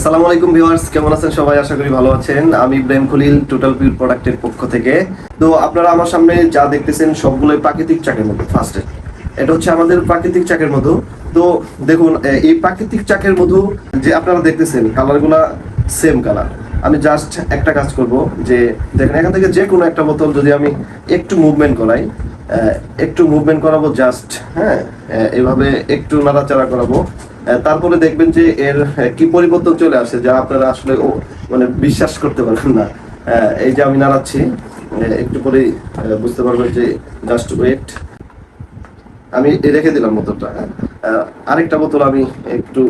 আসসালামু আলাইকুম ভিউয়ার্স, কেমন আছেন সবাই? আশা করি ভালো আছেন। আমি ইব্রাহিম খলিল টোটাল পিউর প্রোডাক্টের পক্ষ থেকে। তো আপনারা আমার সামনে যা দেখতেছেন, সবগুলোই প্রাকৃতিক চাকের মতো ফার্স্টে এটা হচ্ছে আমাদের প্রাকৃতিক চাকের তো দেখুন এই প্রাকৃতিক চাকের মধু, যে আপনারা দেখতেছেন কালারগুলা সেম কালার আমি জাস্ট একটা কাজ করব, যে দেখেন, এখান থেকে যে কোনো একটা বোতল যদি আমি একটু মুভমেন্ট করাই একটু মুভমেন্ট করাবো জাস্ট হ্যাঁ এভাবে একটু নাড়াচাড়া করাবো। তারপরে দেখবেন যে এর কি পরিবর্তন চলে আসে যা আপনারা আসলে মানে বিশ্বাস করতে পারবেন না। এই যে আমি নাড়াচ্ছি একটু পরে বুঝতে পারবেন যে জাস্ট ওয়েট আমি রেখে দিলাম বোতলটা হ্যাঁ। আরেকটা বোতল আমি একটু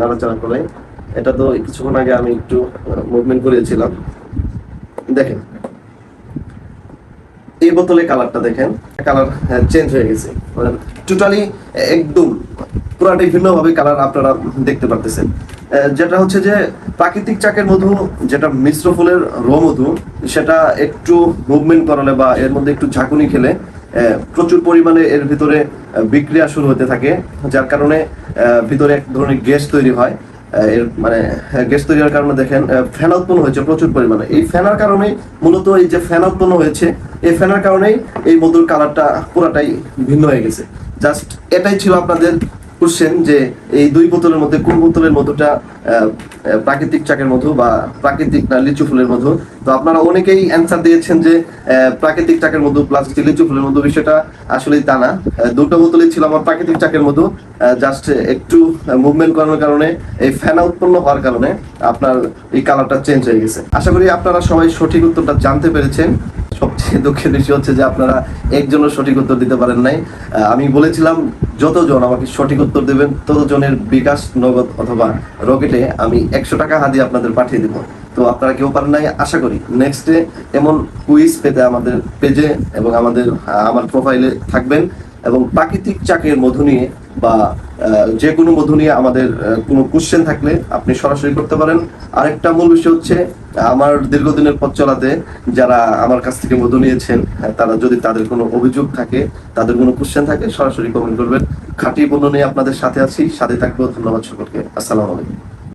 নাড়াচাড়া করাই এটা তো কিছুক্ষণ আগে আমি একটু মুভমেন্ট করিয়েছিলাম। দেখেন এই বোতলে কালারটা দেখেন। কালার চেঞ্জ হয়ে গেছে। মানে টোটালি একদম পুরাটাই ভিন্নভাবে কালার আপনারা দেখতে পারতেছেন। যেটা হচ্ছে যে প্রাকৃতিক চাকের মধু, যেটা মিশ্র ফুলের র মধু, সেটা একটু মুভমেন্ট করালে বা এর মধ্যে একটু ঝাঁকুনি খেলে প্রচুর পরিমাণে এর ভিতরে বিক্রিয়া শুরু হতে থাকে, যার কারণে ভিতরে এক ধরনের গ্যাস তৈরি হয়। এর মানে গ্যাস তৈরি হওয়ার কারণে দেখেন ফেনা উৎপন্ন হয়েছে প্রচুর পরিমাণে। এই ফেনার কারণে মূলত এই যে ফেনা উৎপন্ন হয়েছে, এই ফেনার কারণেই এই মধুর কালারটা পুরাটাই ভিন্ন হয়ে গেছে। জাস্ট এটাই ছিল আপনাদের কোশ্চেন যে এই দুই বোতলের মধ্যে কোন বোতলের মধুটা প্রাকৃতিক চাকের মধু বা প্রাকৃতিক না লিচু ফুলের মধু? তো আপনারা অনেকেই অ্যান্সার দিয়েছেন যে প্রাকৃতিক চাকের মধু প্লাস লিচু ফুলের মধু বিষয়টা আসলে তা না। দুটো বোতলই ছিল আমার প্রাকৃতিক চাকের মধু। জাস্ট একটু মুভমেন্ট করানোর কারণে, এই ফেনা উৎপন্ন হওয়ার কারণে আপনার এই কালারটা চেঞ্জ হয়ে গেছে। আশা করি আপনারা সবাই সঠিক উত্তরটা জানতে পেরেছেন। সবচেয়ে দুঃখের বিষয় হচ্ছে যে আপনারা একজনও সঠিক উত্তর দিতে পারেন নাই। আমি বলেছিলাম, যতজন আমাকে সঠিক উত্তর দেবেন, ততজনের বিকাশ নগদ অথবা রকেটে আমি একশো টাকা হাতিয়ে আপনাদের পাঠিয়ে দেবো। তো আপনারা কেউ পারেন নাই, আশা করি। নেক্সট ডে এমন কুইজ পেতে আমাদের পেজে এবং আমাদের আমার প্রোফাইলে থাকবেন। এবং প্রাকৃতিক চাকের মধু নিয়ে বা যে কোনো মধু নিয়ে আমাদের কোনো কোশ্চেন থাকলে আপনি সরাসরি করতে পারেন। আরেকটা মূল বিষয় হচ্ছে, আমার দীর্ঘদিনের পথ চলাতে যারা আমার কাছ থেকে মধু নিয়েছেন তারা যদি তাদের কোনো অভিযোগ থাকে, তাদের কোনো কোশ্চেন থাকে, সরাসরি কমেন্ট করবেন। খাঁটি পণ্য নিয়ে আপনাদের সাথে আছি, সাথে থাকব। ধন্যবাদ সকলকে। আসসালামু আলাইকুম।